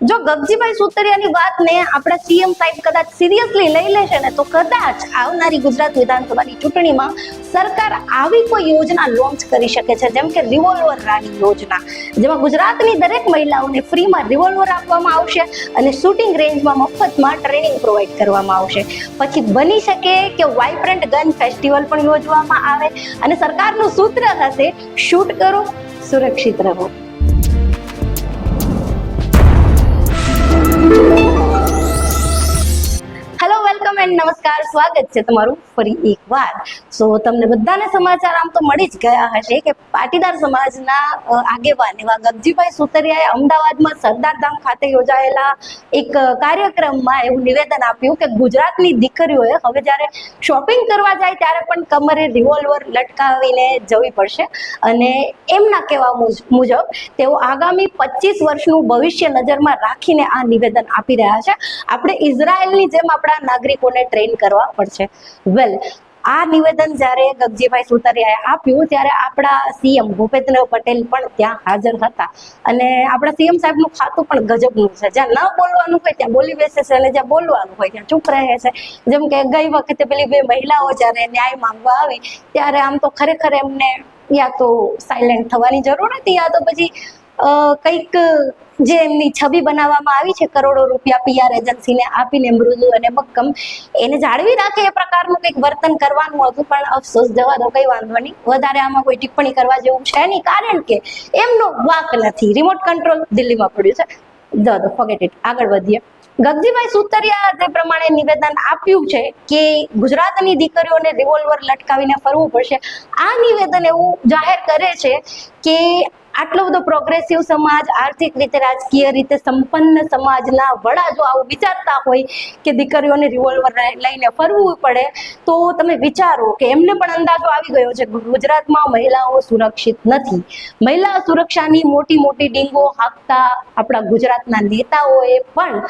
જો ગગજીભાઈ સુતરિયાની વાતને આપણા સીએમ સાહેબ કદાચ સિરિયસલી લઈ લેશે ને તો કદાચ આવનારી ગુજરાત વિધાનસભાની ચૂંટણીમાં સરકાર આવી કોઈ યોજના લોન્ચ કરી શકે છે, જેમ કે રિવોલ્વર રાણી યોજના, જેમાં ગુજરાતની દરેક મહિલાઓને ફ્રીમાં રિવોલ્વર આપવામાં આવશે અને શૂટિંગ રેન્જમાં મફતમાં ટ્રેનિંગ પ્રોવાઈડ કરવામાં આવશે. પછી બની શકે કે વાઇબ્રન્ટ ગન ફેસ્ટિવલ પણ યોજવામાં આવે અને સરકારનું સૂત્ર હશે શૂટ કરો, સુરક્ષિત રહો. Thank you. વેલકમ એન્ડ નમસ્કાર, સ્વાગત છે તમારું ફરી એકવાર. સો તમને બધાને સમાચાર આમ તો મળી જ ગયા હશે કે પાટીદાર સમાજના આગેવાન એવા ગગજીભાઈ સુતરિયાએ અમદાવાદમાં સરદાર ધામ ખાતે યોજાયેલા એક કાર્યક્રમમાં એવું નિવેદન આપ્યું કે ગુજરાતની દીકરીઓએ હવે જ્યારે શોપિંગ કરવા જાય ત્યારે પણ કમરે રિવોલ્વર લટકાવીને જવી પડશે. અને એમના કહેવા મુજ- મુજબ તેઓ આગામી પચીસ વર્ષનું ભવિષ્ય નજરમાં રાખીને આ નિવેદન આપી રહ્યા છે. આપણે ઇઝરાયલની જેમ આપણા નાગરિકોને ટ્રેન કરવા પડશે. વેલ આ નિવેદન જ્યારે ગગજીભાઈ સુતરિયાએ આપ્યું, ત્યારે આપણા સીએમ ભૂપેન્દ્ર પટેલ પણ ત્યાં હાજર હતા. અને આપણા સીએમ સાહેબનું ખાતું પણ ગજબનું છે. જ્યાં ન બોલવાનું હોય, ત્યાં બોલી બેસે છે અને જ્યાં બોલવાનું હોય, ત્યાં ચૂપ રહે છે. જેમ કે ગઈ વખતે પેલી બે મહિલાઓ જ્યારે ન્યાય માંગવા આવી, ત્યારે આમ તો ખરેખર એમને યા તો સાયલેન્ટ થવાની જરૂર હતી, યા તો પછી કંઈક, જે એમની છબી બનાવવામાં આવી છે કરોડો રૂપિયા પીઆર એજન્સીને આપીને મૃદુ અને મક્કમ, એને જાળવી રાખે એ પ્રકારનું કંઈક વર્તન કરવાનું હતું, પણ અફસોસ જવા દો, કંઈ વાંધો નહીં. વધારે આમાં કોઈ ટિપ્પણી કરવા જેવું છે નહીં, કારણ કે એમનો વાક નથી. રિમોટ કંટ્રોલ દિલ્હીમાં પડ્યું છે. જવા ફોગેટ ઇટ આગળ વધીએ. ગગજીભાઈ સુતરિયા જે પ્રમાણે નિવેદન આપ્યું છે કે ગુજરાતની દીકરીઓને રિવોલ્વર લટકાવીને ફરવું પડશે, આ નિવેદન એવું જાહેર કરે છે કે આટલો બધો પ્રોગ્રેસિવ સમાજ, આર્થિક રીતે, રાજકીય રીતે, સંપન્ન સમાજના વડા જો આવું વિચારતા હોય કે દીકરીઓને રિવોલ્વર લઈને ફરવું પડે, તો તમે વિચારો કે એમને પણ અંદાજો આવી ગયો છે ગુજરાતમાં મહિલાઓ સુરક્ષિત નથી. મહિલા સુરક્ષાની મોટી મોટી ડીંગો હાંકતા આપણા ગુજરાતના નેતાઓએ પણ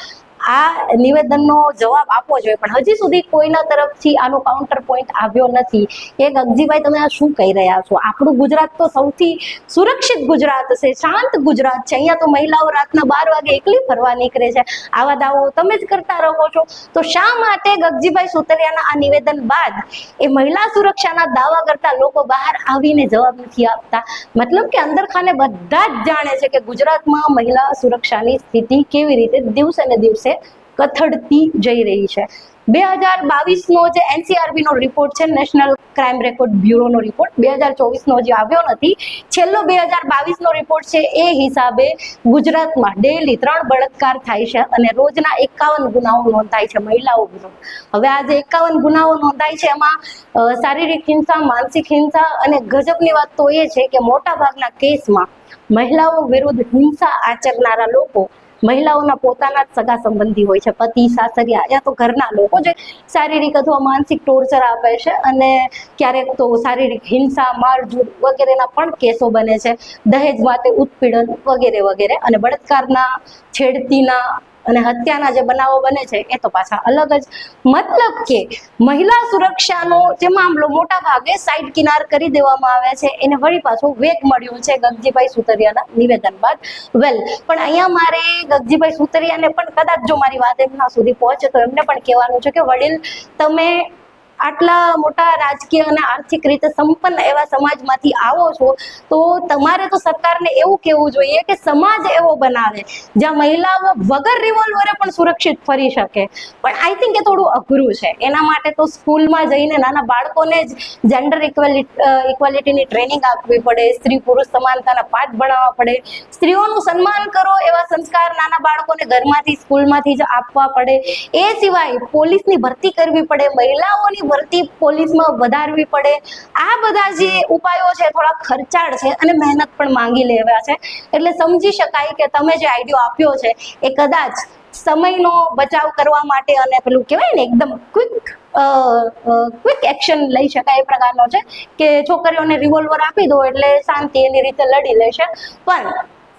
આ નિવેદનનો જવાબ આપવો જોઈએ. પણ હજી સુધી કોઈના તરફથી આનો કાઉન્ટર પોઈન્ટ આવ્યો નથી. કે ગગજીભાઈ, તમે આ શું કહી રહ્યા છો? આપણું ગુજરાત તો સૌથી સુરક્ષિત ગુજરાત છે, શાંત ગુજરાત છે. અહીંયા તો મહિલાઓ રાતના બાર વાગે એકલી ફરવા નીકળે છે. આવા દાવો તમે જ કરતા રહો છો. તો શા માટે ગગજીભાઈ સુતરિયાના આ નિવેદન બાદ એ મહિલા સુરક્ષાના દાવા કરતા લોકો બહાર આવીને જવાબ નથી આપતા? મતલબ કે અંદર ખાને બધા જ જાણે છે કે ગુજરાતમાં મહિલા સુરક્ષાની સ્થિતિ કેવી રીતે દિવસે ને દિવસે કથળતી જઈ રહી છે. બે હજાર બાવીસનો જે એનસીઆરબી નો રિપોર્ટ છે નેશનલ ક્રાઇમ રેકોર્ડ બ્યુરોનો રિપોર્ટ બે હજાર ચોવીસનો જે આવ્યો નથી, છેલ્લો બે હજાર બાવીસનો રિપોર્ટ છે, એ હિસાબે ગુજરાતમાં ડેલી ત્રણ બળાત્કાર થાય છે અને રોજના એકાવન ગુનાઓ નોંધાય છે મહિલાઓ વિરુદ્ધ. હવે આજે એકાવન ગુનાઓ નોંધાય છે, એમાં શારીરિક હિંસા, માનસિક હિંસા અને ગજબની વાત તો એ છે કે મોટાભાગના કેસમાં મહિલાઓ વિરુદ્ધ હિંસા આચરનારા લોકો મહિલાઓના પોતાના જ સગા સંબંધી હોય છે, પતિ સાસરિયા યા તો ઘરના લોકો જે શારીરિક અથવા માનસિક ટોર્ચર આપે છે અને ક્યારેક તો શારીરિક હિંસા, મારઝૂડ વગેરેના પણ કેસો બને છે. દહેજ માટે ઉત્પીડન વગેરે વગેરે અને બળાત્કારના, છેડતીના અને હત્યાના જે બનાવો બને છે, એ તો પાછા અલગ જ. મતલબ કે મહિલા સુરક્ષાનો જે મામલો મોટા ભાગે સાઈડ કિનાર કરી દેવામાં આવે છે, એને વળી પાછો વેગ મળ્યો છે ગગજીભાઈ સુતરિયાના નિવેદન બાદ. વેલ પણ અહીંયા મારે ગગજીભાઈ સુતરિયાને પણ કદાચ જો મારી વાત એમના સુધી પહોંચે તો એમને પણ કહેવાનું છે કે, વડીલ, તમે આટલા મોટા રાજકીય અને આર્થિક રીતે સંપન્ન એવા સમાજમાંથી આવો છો, તો તમારે તો સરકારને એવું કહેવું જોઈએ કે સમાજ એવો બનાવે, જ્યાં મહિલાઓ વગર રિવોલ્વરે પણ સુરક્ષિત ફરી શકે. પણ આઈ થિંક એ થોડું અઘરું છે. એના માટે તો સ્કૂલમાં જઈને નાના બાળકોને જ જેન્ડર ઇક્વાલિટીની ટ્રેનિંગ આપવી પડે, સ્ત્રી પુરુષ સમાનતાના પાઠ ભણાવવા પડે. સ્ત્રીઓનું સન્માન કરો એવા સંસ્કાર નાના બાળકોને ઘરમાંથી, સ્કૂલમાંથી જ આપવા પડે. એ સિવાય પોલીસની ભરતી કરવી પડે, મહિલાઓની ભરતી પોલીસમાં વધારવી પડે. આ બધા જે ઉપાયો છે, થોડા ખર્ચાળ છે અને મહેનત પણ માંગી લેવા છે. એટલે સમજી શકાય કે તમે જે આઈડિયો આપ્યો છે, એ કદાચ સમયનો બચાવ કરવા માટે અને પેલું કહેવાય ને એકદમ ક્વિક ક્વિક એક્શન લઈ શકાય એ પ્રકારનો છે કે છોકરીઓને રિવોલ્વર આપી દો એટલે શાંતિ એની રીતે લડી લેશે. પણ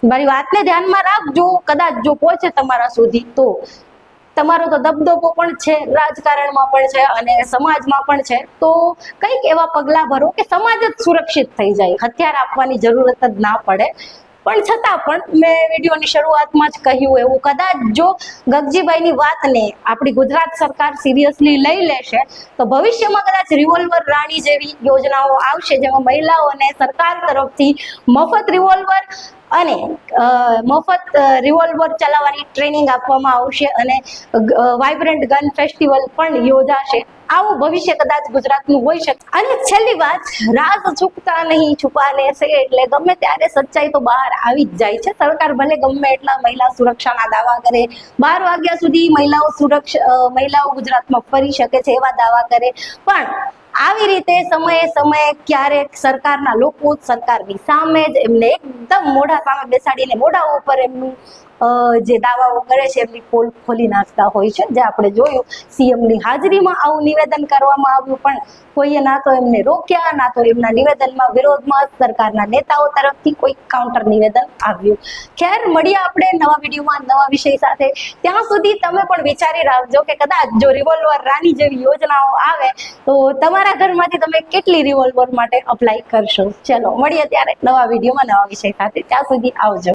મારી વાતને ધ્યાનમાં રાખજો, કદાચ જો પહોંચે તમારા સુધી તો. તમારો તો દબદબો પણ છે, રાજકારણમાં પણ છે અને સમાજમાં પણ છે, તો કંઈક એવા પગલાં ભરો કે સમાજ જ સુરક્ષિત થઈ જાય. હથિયાર આપવાની જરૂરત જ ના પડે. પણ છતાં પણ મેં વિડીયોની શરૂઆતમાં જ કહ્યું એવું, કદાચ જો ગગજીભાઈની વાતને આપણી ગુજરાત સરકાર સિરિયસલી લઈ લેશે, તો ભવિષ્યમાં કદાચ રિવોલ્વર રાણી જેવી યોજનાઓ આવશે, જેમાં મહિલાઓને સરકાર તરફથી મફત રિવોલ્વર અને મફત રિવોલ્વર ચલાવવાની ટ્રેનિંગ આપવામાં આવશે અને વાઇબ્રન્ટ ગન ફેસ્ટિવલ પણ યોજાશે. આવું ભવિષ્ય કદાચ ગુજરાતનું હોઈ શકે. અને છેલ્લી વાત, રાજ ચૂકતા નહીં, છુપાને છે એટલે ગમે ત્યારે સચ્ચાઈ તો બહાર આવી જ જાય છે. સરકાર ભલે ગમે એટલા મહિલા સુરક્ષાના દાવા કરે, બાર વાગ્યા સુધી મહિલાઓ સુરક્ષા મહિલાઓ ગુજરાતમાં ફરી શકે છે એવા દાવા કરે. પણ આવી રીતે સમયે સમયે ક્યારેક સરકારના લોકો સરકારની સામે જ એમને એકદમ મોઢા સામે બેસાડીને મોઢા ઉપર એમનું જે દાવાઓ કરે છે, એમની પોલ ખોલી નાખતા હોય છે. જે આપણે જોયું, સીએમની હાજરીમાં આવું નિવેદન કરવામાં આવ્યું, પણ કોઈએ ના તો એમને રોક્યા, ના તો એમના નિવેદનમાં વિરોધમાં સરકારના નેતાઓ તરફથી કોઈ કાઉન્ટર નિવેદન આવ્યું. ખેર, મળીએ આપણે નવા વિડીયોમાં નવા વિષય સાથે. ત્યાં સુધી તમે પણ વિચારી રાખજો કે કદાચ જો રિવોલ્વર રાની જેવી યોજનાઓ આવે, તો તમારા ઘરમાંથી તમે કેટલી રિવોલ્વર માટે અપ્લાય કરશો? ચલો, મળીએ ત્યારે નવા વિડીયોમાં નવા વિષય સાથે. ત્યાં સુધી આવજો.